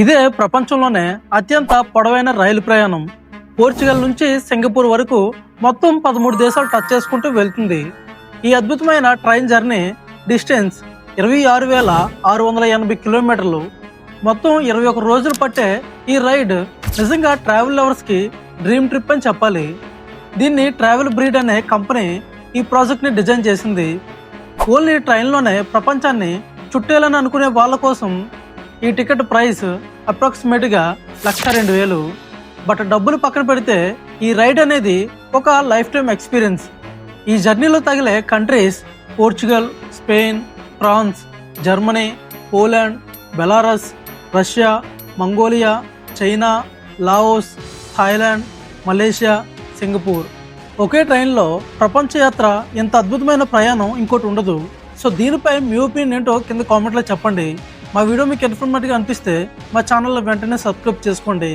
ఇదే ప్రపంచంలోనే అత్యంత పొడవైన రైలు ప్రయాణం. పోర్చుగల్ నుంచి సింగపూర్ వరకు మొత్తం పదమూడు దేశాలు టచ్ చేసుకుంటూ వెళ్తుంది. ఈ అద్భుతమైన ట్రైన్ జర్నీ డిస్టెన్స్ ఇరవై ఆరు వేల ఆరు వందల ఎనభై కిలోమీటర్లు. మొత్తం ఇరవై ఒక రోజులు పట్టే ఈ రైడ్ నిజంగా ట్రావెల్ లవర్స్కి డ్రీమ్ ట్రిప్ అని చెప్పాలి. దీన్ని ట్రావెల్ బ్రీడ్ అనే కంపెనీ ఈ ప్రాజెక్ట్ని డిజైన్ చేసింది. ఓన్లీ ట్రైన్లోనే ప్రపంచాన్ని చుట్టేయాలని అనుకునే వాళ్ళ కోసం ఈ టికెట్ ప్రైస్ అప్రాక్సిమేట్గా లక్ష రెండు వేలు. బట్ డబ్బులు పక్కన పెడితే ఈ రైడ్ అనేది ఒక లైఫ్ టైం ఎక్స్పీరియన్స్. ఈ జర్నీలో తగిలే countries Portugal Spain France Germany Poland Belarus Russia Mongolia China Laos Thailand Malaysia Singapore. ఒకే ట్రైన్లో ప్రపంచ యాత్ర ఇంత అద్భుతమైన ప్రయాణం ఇంకోటి ఉండదు. సో దీనిపై మీ ఒపీనియన్ ఏంటో కింద కామెంట్లో చెప్పండి. మా వీడియో మీకు ఇన్ఫర్మేటివ్గా అనిపిస్తే మా ఛానల్లో వెంటనే సబ్స్క్రైబ్ చేసుకోండి.